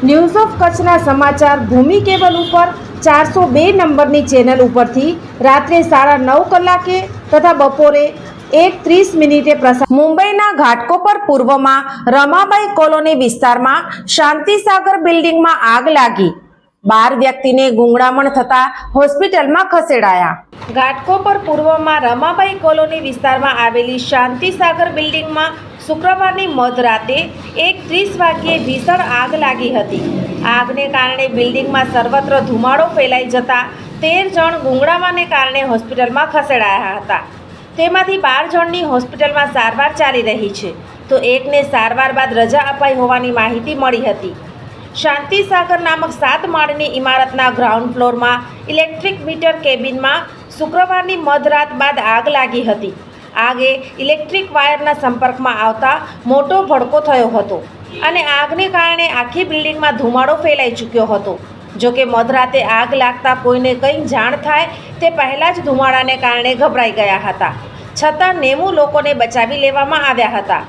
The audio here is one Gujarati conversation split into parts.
news of કચ્છના સમાચાર ભૂમિ કેબલ ઉપર ચારસો બે નંબરની ચેનલ ઉપરથી રાત્રે સાડા નવ કલાકે તથા બપોરે એક ત્રીસ મિનિટે પ્રસાર મુંબઈના ઘાટકોપર પૂર્વમાં રમાબાઈ કોલોની વિસ્તારમાં શાંતિસાગર બિલ્ડિંગમાં આગ લાગી. બાર વ્યક્તિને ગુંગળામણ થતા હોસ્પિટલમાં ખસેડાયા. ઘાટકોપર પૂર્વમાં રમાબાઈ કોલોની વિસ્તારમાં આવેલી શાંતિસાગર બિલ્ડિંગમાં શુક્રવારની મધરાતે એક ત્રીસ વાગ્યે ભીષણ આગ લાગી હતી. આગને કારણે બિલ્ડિંગમાં સર્વત્ર ધુમાડો ફેલાઈ જતા તેર જણ ગુંગળાવાને કારણે હોસ્પિટલમાં ખસેડાયા હતા. તેમાંથી બાર જણની હોસ્પિટલમાં સારવાર ચાલી રહી છે. તો એકને સારવાર બાદ રજા અપાઈ હોવાની માહિતી મળી હતી. શાંતિસાગર નામક સાત માળની ઇમારતના ગ્રાઉન્ડ ફ્લોરમાં ઇલેક્ટ્રિક મીટર કેબિનમાં શુક્રવારની મધરાત બાદ આગ લાગી હતી. આગે ઇલેક્ટ્રિક વાયરના સંપર્કમાં આવતા મોટો ભડકો થયો હતો અને આગને કારણે આખી બિલ્ડિંગમાં ધુમાડો ફેલાઈ ચૂક્યો હતો. જોકે મધરાતે આગ લાગતા કોઈને કંઈ જાણ થાય તે પહેલાં જ ધુમાડાને કારણે ગભરાઈ ગયા હતા. છતાં નેવું લોકોને બચાવી લેવામાં આવ્યા હતા.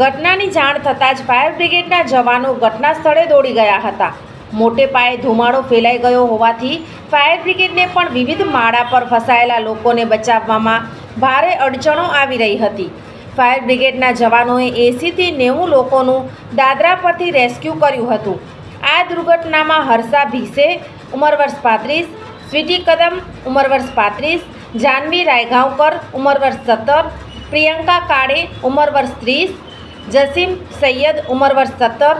ઘટનાની જાણ થતાં જ ફાયર બ્રિગેડના જવાનો ઘટના સ્થળે દોડી ગયા હતા. મોટે પાયે ધુમાડો ફેલાઈ ગયો હોવાથી ફાયર બ્રિગેડને પણ વિવિધ માળા પર ફસાયેલા લોકોને બચાવવામાં ભારે અડચણો આવી રહી હતી. ફાયર બ્રિગેડના જવાનોએ એંસીથી નેવું લોકોનું દાદરા પરથી રેસ્ક્યુ કર્યું હતું. આ દુર્ઘટનામાં હર્ષા ભીસે ઉંમર વર્ષ પાંત્રીસ, સ્વીટી કદમ ઉંમર વર્ષ પાંત્રીસ, જાનવી રાયગાંવકર ઉંમર વર્ષ સત્તર, પ્રિયંકા કાળે ઉંમર વર્ષ ત્રીસ, જસીમ સૈયદ ઉંમર વર્ષ સત્તર,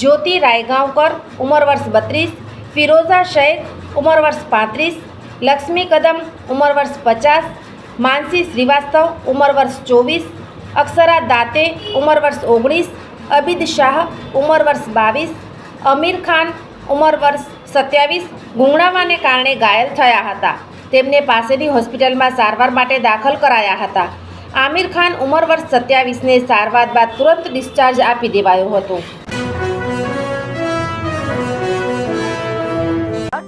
જ્યોતિ રાયગાંવકર ઉંમર વર્ષ બત્રીસ, ફિરોઝા શેખ ઉંમર વર્ષ પાંત્રીસ, લક્ષ્મી કદમ ઉંમર વર્ષ પચાસ માનસી શ્રીવાસ્તવ, ઉંમર વર્ષ ચોવીસ, અક્ષરા દાતે, ઉંમર વર્ષ ઓગણીસ અબિદ શાહ, ઉંમર વર્ષ બાવીસ, અમીર ખાન, ઉંમર વર્ષ સત્યાવીસ ગુંગળામાને કારણે ઘાયલ થયા હતા. તેમને પાસેની હોસ્પિટલમાં સારવાર માટે દાખલ કરાયા હતા. આમિર ખાન ઉંમર વર્ષ સત્યાવીસને સારવાર બાદ તુરંત ડિસ્ચાર્જ આપી દેવાયો હતો.